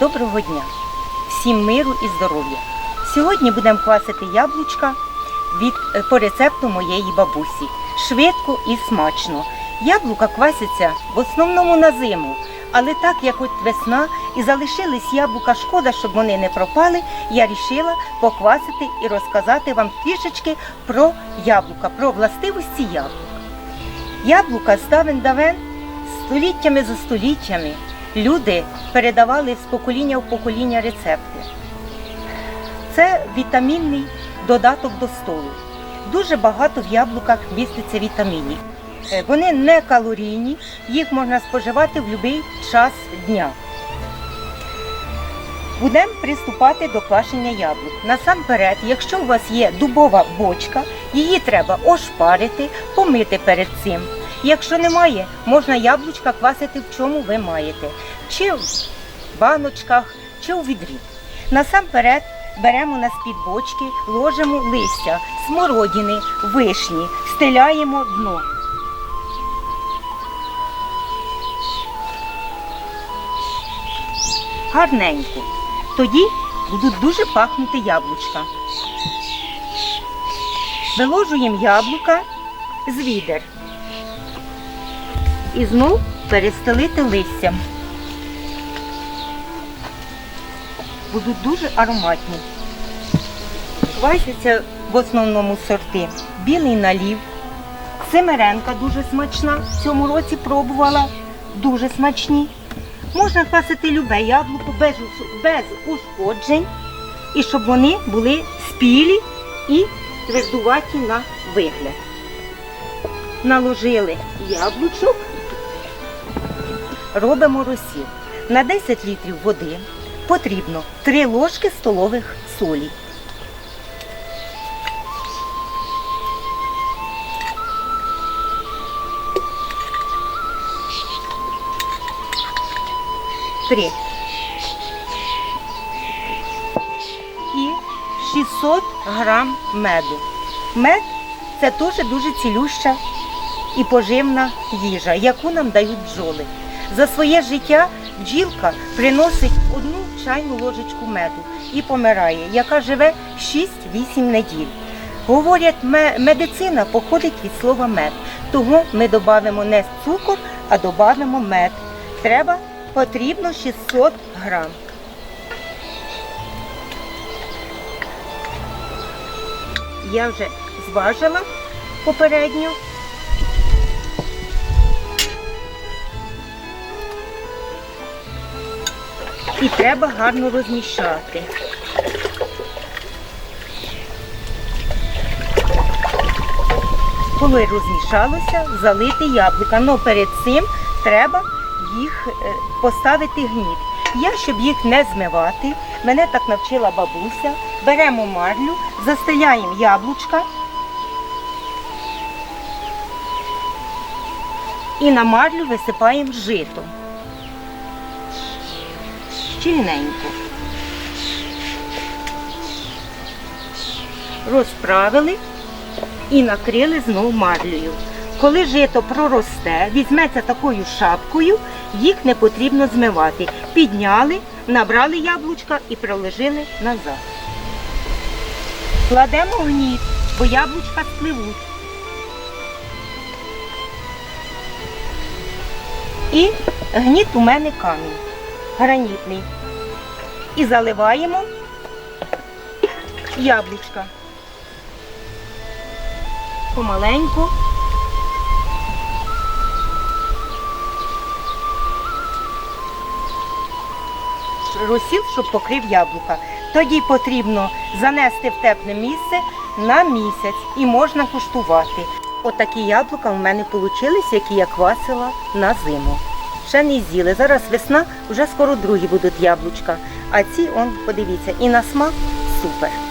Доброго дня! Всім миру і здоров'я! Сьогодні будемо квасити яблучка від, е, по рецепту моєї бабусі. Швидко і смачно. Яблука квасяться в основному на зиму. Але так як от весна і залишились яблука, шкода, щоб вони не пропали, я вирішила поквасити і розказати вам трішечки про яблука, про властивості яблук. Яблука з давен давен століттями за століттями люди передавали з покоління в покоління рецепти. Це вітамінний додаток до столу. Дуже багато в яблуках міститься вітамінів. Е, Вони не калорійні, їх можна споживати в будь-який час дня. Будемо приступати до квашення яблук. Насамперед, якщо у вас є дубова бочка, її треба ошпарити, помити перед цим. Якщо немає, можна яблучка квасити в чому ви маєте. Чи в баночках, чи у відрі. Насамперед беремо на з-під бочки, ложимо листя, смородини, вишні, стеляємо дно. Гарненько. Тоді будуть дуже пахнути яблучка. Виложуємо яблука з відер. І знов перестелити листям. Будуть дуже ароматні. Квасяться в основному сорти. Білий налів, семеренка дуже смачна. В цьому році пробувала. Дуже смачні. Можна квасити любе яблуко без, без ушкоджень, і щоб вони були спілі і твердуваті на вигляд. Наложили яблучок, робимо розсіл. На 10 літрів води потрібно 3 ложки столових солі. Три. І 600 грам меду. Мед це теж дуже цілюща і поживна їжа, яку нам дають бджоли. За своє життя бджілка приносить одну чайну ложечку меду і помирає, яка живе 6-8 неділь. Говорять, медицина походить від слова мед. Того ми додамо не цукор, а додамо мед. Треба потрібно 600 грам. Я вже зважила попередньо. І треба гарно розмішати. Коли розмішалося, залити яблука. Ну перед цим треба їх е, поставити гніт. Я, щоб їх не змивати, мене так навчила бабуся. Беремо марлю, застеляємо яблучка і на марлю висипаємо жито. Щільненько. Розправили і накрили знову марлею. Коли жито проросте, візьметься такою шапкою, їх не потрібно змивати. Підняли, набрали яблучка і проложили назад. Кладемо гніт, бо яблучка спливуть. І гніт у мене камінь, гранітний. І заливаємо яблучка. Помаленьку. розсіл, щоб покрив яблука. Тоді потрібно занести в тепле місце на місяць і можна куштувати. Отакі яблука в мене вийшли, які я квасила на зиму. Ще не з'їли. Зараз весна, вже скоро другі будуть яблучка. А ці, он, подивіться, і на смак супер.